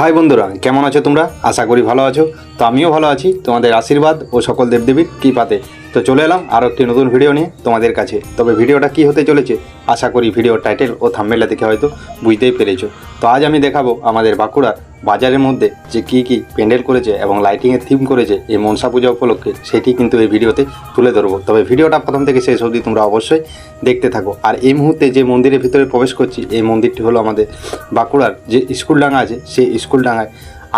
High বন্ধুরা, কেমন আছো তোমরা? আশা করি ভালো আছো। তো আমিও ভালো আছি। তোমাদের আশীর্বাদ ও সকল দেবদেবীর কৃপাতে। তো চলে এলাম আরও একটি নতুন ভিডিও নিয়ে তোমাদের কাছে। তবে ভিডিওটা কি হতে চলেছে আশা করি ভিডিও টাইটেল ও থাম্বেলটা দেখে হয়তো বুঝতেই পেরেছ। তো আজ আমি দেখাবো আমাদের বাঁকুড়ার বাজারের মধ্যে যে কি কি প্যান্ডেল করেছে এবং লাইটিংয়ের থিম করেছে এই মনসা পূজা উপলক্ষে, সেটি কিন্তু এই ভিডিওতে তুলে ধরবো। তবে ভিডিওটা প্রথম থেকে শেষ অবধি তোমরা অবশ্যই দেখতে থাকো। আর এই মুহূর্তে যে মন্দিরের ভিতরে প্রবেশ করছি, এই মন্দিরটি হলো আমাদের বাঁকুড়ার যে স্কুলডাঙ্গা আছে, সেই স্কুলডাঙ্গায়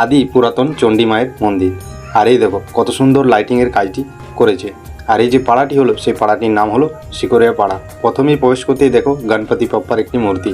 আদি পুরাতন চণ্ডী মায়ের মন্দির। আর এই দেখো কত সুন্দর লাইটিংয়ের কাজটি করেছে। আর এই যে পাড়াটি হলো, সেই পাড়াটির নাম হলো শিকরিয়া পাড়া। প্রথমেই প্রবেশ করতেই দেখো গণপতি পাপ্পার একটি মূর্তি।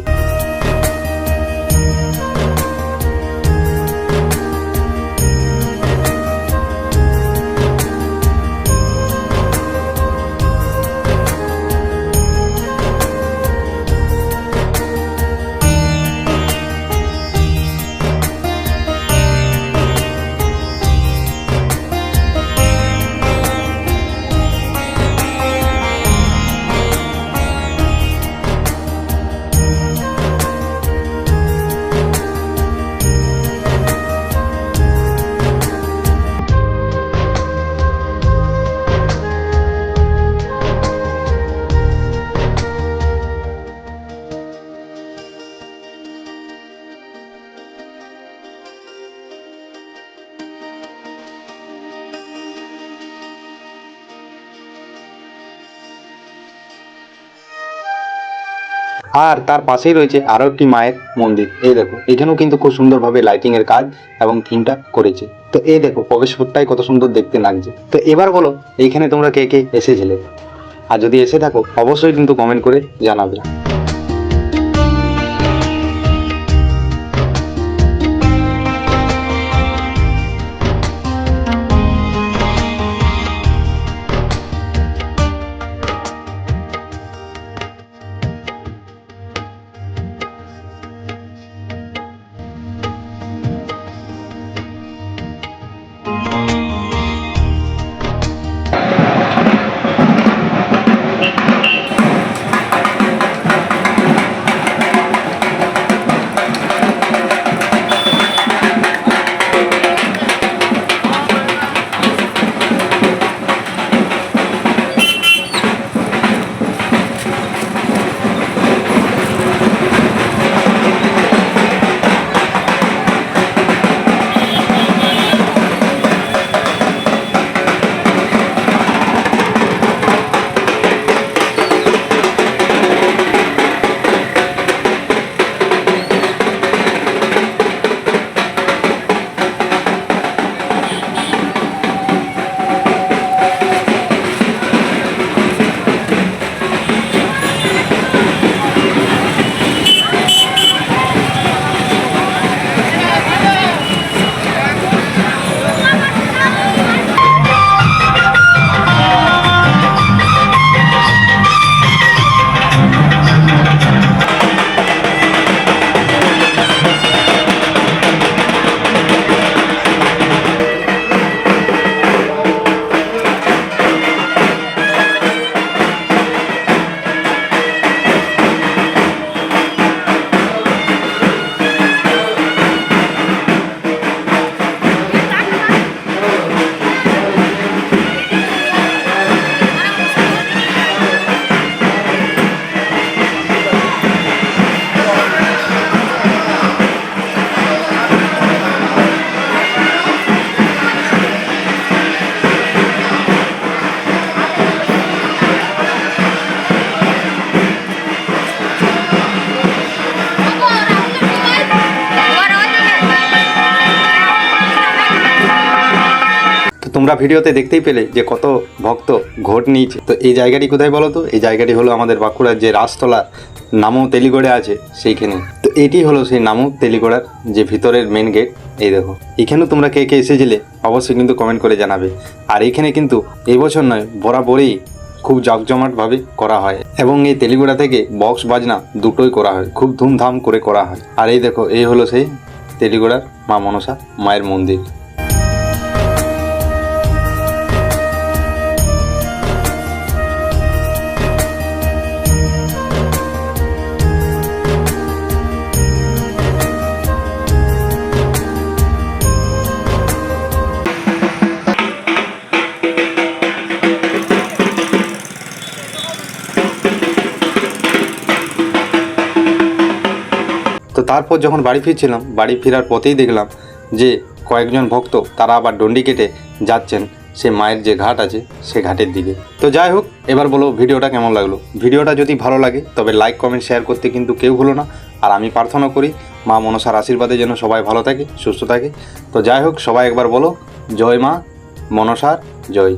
আর তার পাশেই রয়েছে আরও একটি মায়ের মন্দির। এই দেখো, এখানেও কিন্তু খুব সুন্দরভাবে লাইটিং এর কাজ এবং থিমটা করেছে। তো এই দেখো প্রবেশপথটাই কত সুন্দর দেখতে লাগছে। তো এবার বলো, এইখানে তোমরা কে কে এসেছিলে? আর যদি এসে থাকো, অবশ্যই কিন্তু কমেন্ট করে জানাবে। তোমরা ভিডিওতে দেখতেই পেলে যে কত ভক্ত ঘোট নিয়েছে। তো এই জায়গাটি কোথায় বলো তো? এই জায়গাটি হলো আমাদের বাঁকুড়ার যে রাজতলা নামো তেলিগড়ে আছে সেইখানে। তো এটি হলো সেই নামো তেলিগড়ার যে ভিতরের মেন গেট এই দেখো, এখানেও তোমরা কে কে এসেছিলে অবশ্যই কিন্তু কমেন্ট করে জানাবে। আর এইখানে কিন্তু এই বছর নয়, বরাবরই খুব জাঁকজমাটভাবে করা হয়। এবং এই তেলিগুড়া থেকে বক্স বাজনা দুটোই করা হয়, খুব ধুমধাম করে করা হয়। আর এই দেখো, এই হলো সেই তেলিগুড়ার মা মনসা মায়ের মন্দির। তারপর যখন বাড়ি ফিরছিলাম, বাড়ি ফেরার পথেই দেখলাম যে কয়েকজন ভক্ত, তারা আবার ডন্ডি কেটে যাচ্ছেন সে মায়ের যে ঘাট আছে, সে ঘাটের দিকে। তো যাই হোক, এবার বলো ভিডিওটা কেমন লাগল? ভিডিওটা যদি ভালো লাগে, তবে লাইক, কমেন্ট, শেয়ার করতে কিন্তু কেউ হলো না। আর আমি প্রার্থনা করি, মা মনসার আশীর্বাদে যেন সবাই ভালো থাকে, সুস্থ থাকে। তো যাই হোক, সবাই একবার বলো, জয় মা মনসার, জয়।